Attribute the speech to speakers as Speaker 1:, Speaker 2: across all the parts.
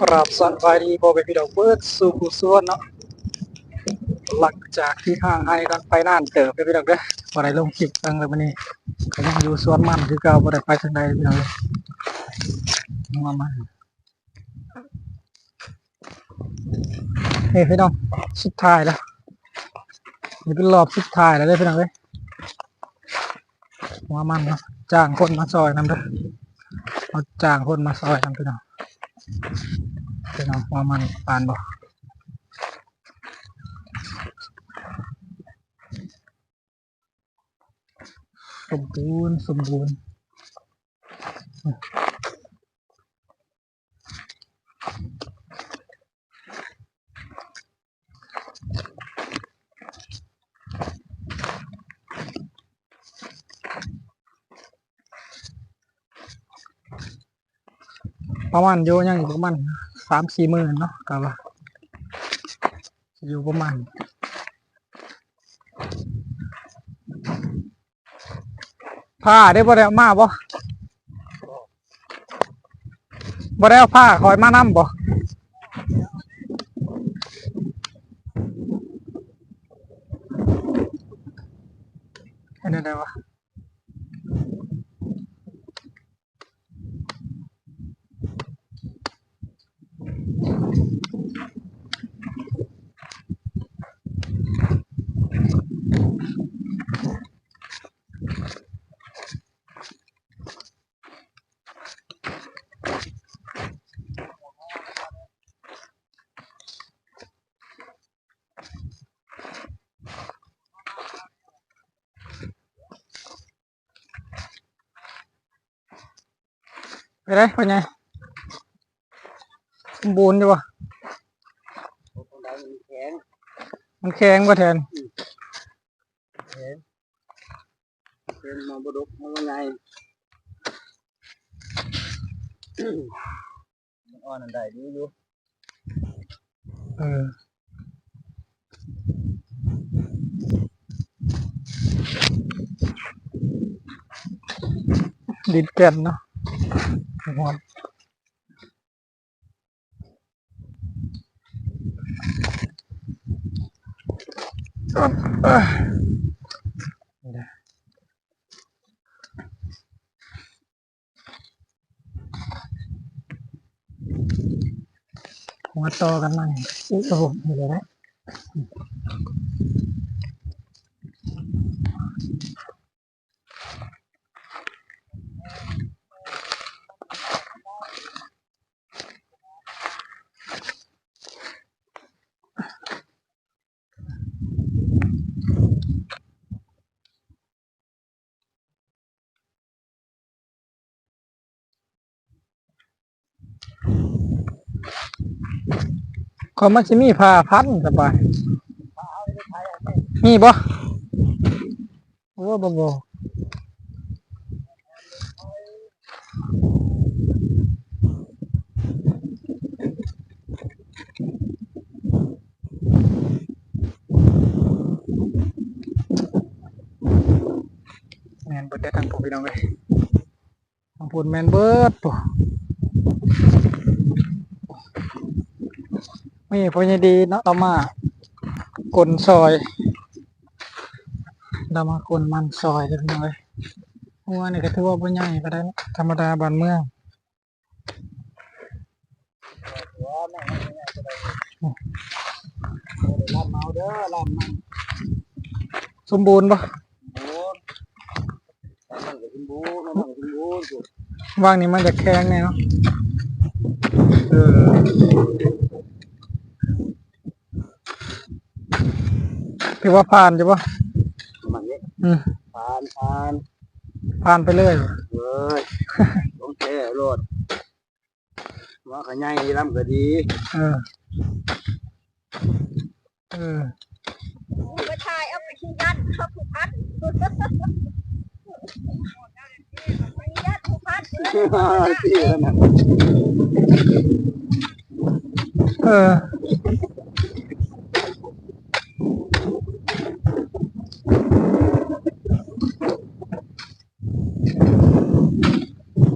Speaker 1: กราบสวัสดีพ่อแม่พี่น้องเบิดสู่ผู้ส่วนเนาะหลังจากที่ห่างหายกันไปนานเติบไปพี่น้องเด้อบ่ได้ลงคลิปตั้งแต่วันนี้ก็ยังอยู่สวนมันคือเก่าบ่ได้ไปทางใดพี่น้องเลยมามาเฮ้ยพี่น้องสุดท้ายแล้วนี่เป็นรอบสุดท้ายแล้วเด้อพี่น้องเอ้ยมามันเนาะจ้างคนมาซอยนำเด้อเอาจ้างคนมาซอยนำพี่น้อง เป็นเอาว่ามันปานบ่ สามสี่หมื่นเนาะกะว่าอยู่ประมาณผ้าได้บ่ได้มาบ่บ่ได้เอาผ้าคอยมานํบ่เห็นได้ว ไปได้ไปไงสมบูรณ์อยู่บ่
Speaker 2: แข็ง
Speaker 1: มันแข็งบ่แทน
Speaker 2: เป็นมาบดุกมันไงมันอ่อนอันใดดีอยู่
Speaker 1: เออดินแก่นเนาะ หัวหัวต่อกัน มาเนี่ยอุ้ยโอ้โหเดี๋ยวนะเขามันจะมีผ้าพันสบายมีบ่โอ้บ่บ่แมนเบิร์ดได้ทางผมพี่น้องเลยทางพูนแมนเบิร์ดปุ๊ มีพญดีเนาะเรามากลซอยเรามากลมันซอยกันเลยหัวนี่ก็ถือว่าบ่ใหญ่ก็ได้ธรรมดาบ้านเมือง
Speaker 2: ลำเมาเด้อลำมัน
Speaker 1: สมบูรณ์ปะว่างนี้มันจะแข็งแน่เนาะเออ ถือว่าผ่านใช่ปะ
Speaker 2: มันนี่
Speaker 1: อืม
Speaker 2: ผ่านผ่าน
Speaker 1: ผ่านไปเลย
Speaker 2: เฮ้ยต้องแช่รถว่าขยายลำก็ดี
Speaker 1: เออ เออ
Speaker 3: ไปถ่ายเอาไปที่ยันเขาผู้พัดไปยันผู้พัด
Speaker 2: ที่นั่น
Speaker 1: เออ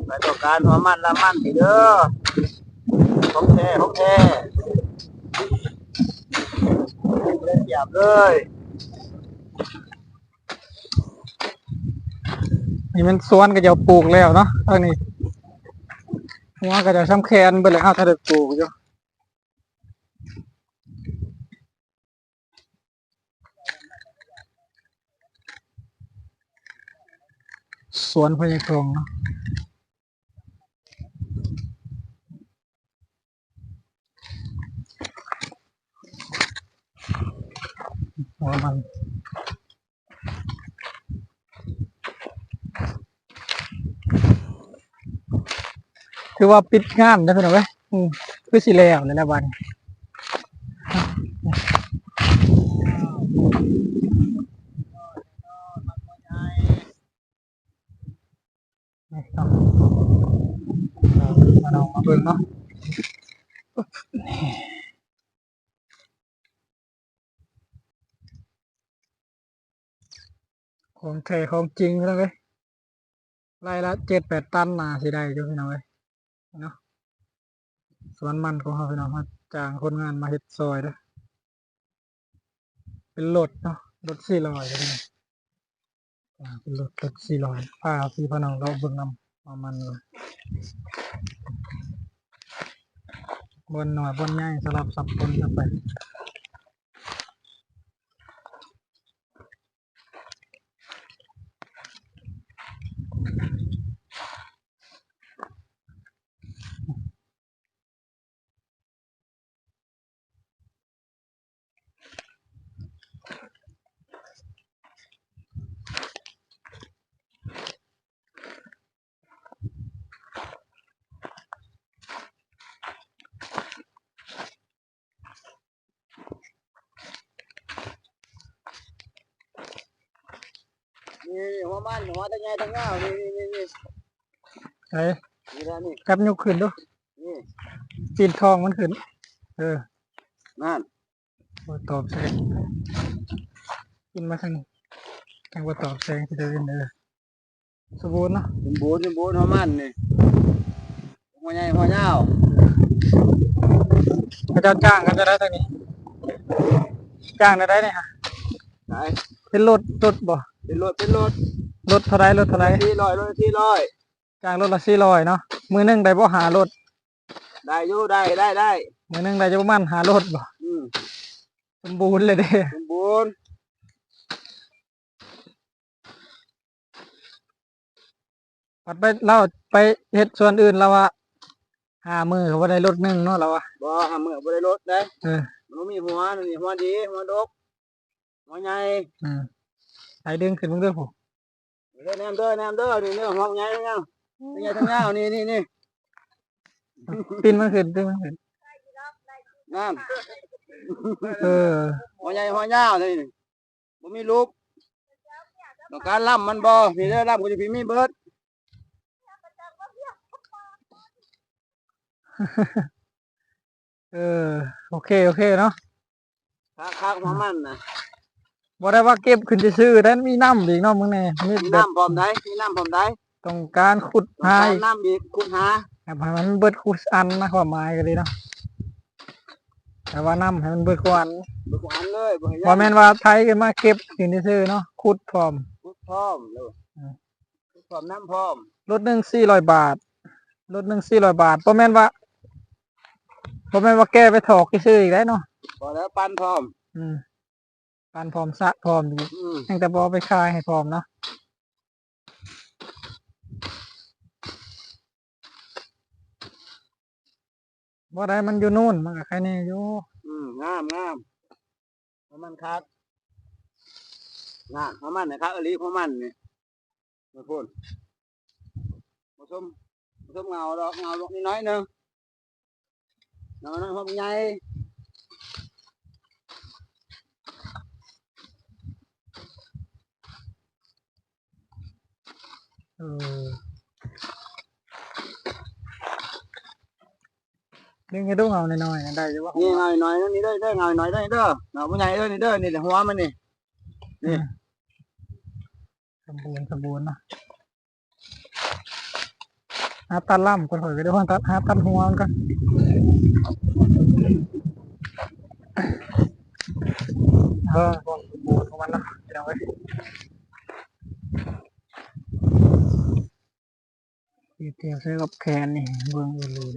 Speaker 2: ไปต่อ การหัวมันลำมันสิเด้อของแท้ของแท้เล่นหยาบเลย
Speaker 1: นี่มันสวนก็จะปลูกแล้วเนาะทางนี้หัวก็จะช้ำแคนไปเลยเอาถ้าได้ปลูกอยู่สวนพญากรงเนาะ หัวมันคือว่าปิดงานได้เพิ่นเอาไว้ยอืมคือสิแล้วเละบันมาลองมาเบิ่งเนาะปึ๊บนี่ ของแท้ของจริงเลยเว้ยไล่ละเจ็ดแปดตันน่าสิได้อยู่พี่น้องเว้ยเนาะสวนมันของเขาพี่น้องมาจ้างคนงานมาเฮ็ดซอยเด้อเป็นรถเนาะรถสี่ร้อยเลยนะเป็นรถรถสี่ร้อยพาพี่พน้องเราเบิ่งนำมามันเลยบนหน่อยบนใหญ่สลับสับปนกันไป
Speaker 2: นี่หัวมันหัวตะไงตะเงานี่นี่นี่
Speaker 1: ไอ้
Speaker 2: นี่นะนี่
Speaker 1: กับยกขึ้นดู
Speaker 2: นี่
Speaker 1: ปีนทองมันขึ้น เออ
Speaker 2: นั่น
Speaker 1: บ่ตอบแสงกินมาทางนี้ทางบ่ตอบแสงที่เดินเออสมบูรณ์เนาะ
Speaker 2: สมบูรณ์สมบูรณ์หัวมันนี่หัวใหญ่หัวยาว
Speaker 1: พระเจ้าจ้างกันจะได้ทางนี้จ้างได้ได้เนี่ยฮะ
Speaker 2: ไหน
Speaker 1: เป็นรถรถบ่
Speaker 2: เป็นรถเป็นรถ
Speaker 1: รถเท่าไรรถเท่าไร
Speaker 2: ที่ลอยรถที่ลอย
Speaker 1: จ้างรถละสี่ร้อยเนาะมือหนึงได้บ่หารถ
Speaker 2: ได้อยู่ได้ได้ได้
Speaker 1: มือหนึงได้จะประมาณหารถบ่
Speaker 2: อืม
Speaker 1: สมบูรณ์เลยเด้
Speaker 2: สมบูรณ์
Speaker 1: ปัดไปเราไปเฮ็ดส่วนอื่นแล้วว่าหามือเขาบ่ได้รถหนึงเนาะเราว่า
Speaker 2: บ่หามือบ่ได้รถได้
Speaker 1: เออ
Speaker 2: มันมีหัวนี่หัวดีหัวดก หัวใหญ่
Speaker 1: อืมไอ้ดึงขึ้นมึงเด้อผู้
Speaker 2: เด้อแนมเด้อแนมเด้อนี่เด้อหัวใหญ่ตะเงาตะไงตะเงานี่นี่นี่
Speaker 1: ปีนมันขึ้นปีนมันขึ้น
Speaker 2: นั่น
Speaker 1: เออ
Speaker 2: หัวใหญ่หัวยาวนี่บ่มีลูกต้องการล่ำมันบ่นี่เด้อล่ำกูจะพี่มีเบิด
Speaker 1: เออ โอเค โอเค เนาะ
Speaker 2: คักคักหัวมันน่ะ
Speaker 1: บ่ได้ว่าเก็บขึ้นซื่อๆนั้นมีน้ำอีกเนาะมึงแน่มี
Speaker 2: มี
Speaker 1: แบบ
Speaker 2: น้ำพร้อมได้มีน้ำพร้อมได้
Speaker 1: ต้องการขุด
Speaker 2: ต้อง
Speaker 1: หา
Speaker 2: การ
Speaker 1: อีก
Speaker 2: น้ำอีกคุณหา
Speaker 1: แบบให้มันเบิดขุดอันนะความหมายก็เลยเนาะแต่ว่าน้ำให้มันเบิดกว่าอัน
Speaker 2: บ่ขวานเลยบ่ให้
Speaker 1: บ่แม่นว่าไทยกันมาเก็บขึ้นซื่อๆเนาะขุดพร้อม
Speaker 2: พุดพร้อมเลย
Speaker 1: อืม
Speaker 2: พุดพร้อมน้ำพร้อม
Speaker 1: รถหนึ่งสี่ร้อยบาทรถหนึ่งสี่ร้อยบาทบ่แม่นว่าบ่แม่นว่าแกไปถอกซื่อๆอีกได้เนาะ
Speaker 2: พอแล้วปั้นพร้อม
Speaker 1: อืม ปานพร้อมสระพร้อมอีก
Speaker 2: อืม
Speaker 1: ยังแต่บ่เอาไปขายให้พร้อมเนาะบ่ได้มันอยู่นู่นมันก็ใครแน่อยู่
Speaker 2: อืมงามงามหัวมันคักงามหัวมันนะครับอลีหัวมันนี่มาพูดผสมผสมเงาดอกเงาลงนิดน้อยหนึงเงาน้อยหัวมันใหญ่
Speaker 1: เออดึงให้ดูเอาหน่อยๆนะได้อยู่ว่า
Speaker 2: นี่เงาหน่อยๆนี่เด้อเด้อเงาหน่อยเด้อนี่เด้อเงาผู้ใหญ่เด้อนี่เด้อนี่แหละหัวมันนี่นี่
Speaker 1: สมบูรณ์สมบูรณ์เนาะหาตัดล่ำก่อนข่อยก็ได้ว่าตัดหาตัดหัวมันก่อนเออความสมบูรณ์ของมันเนาะพี่น้องเอ้ เดียวใช้กับแคนนี่เบื้องอยู่ลูน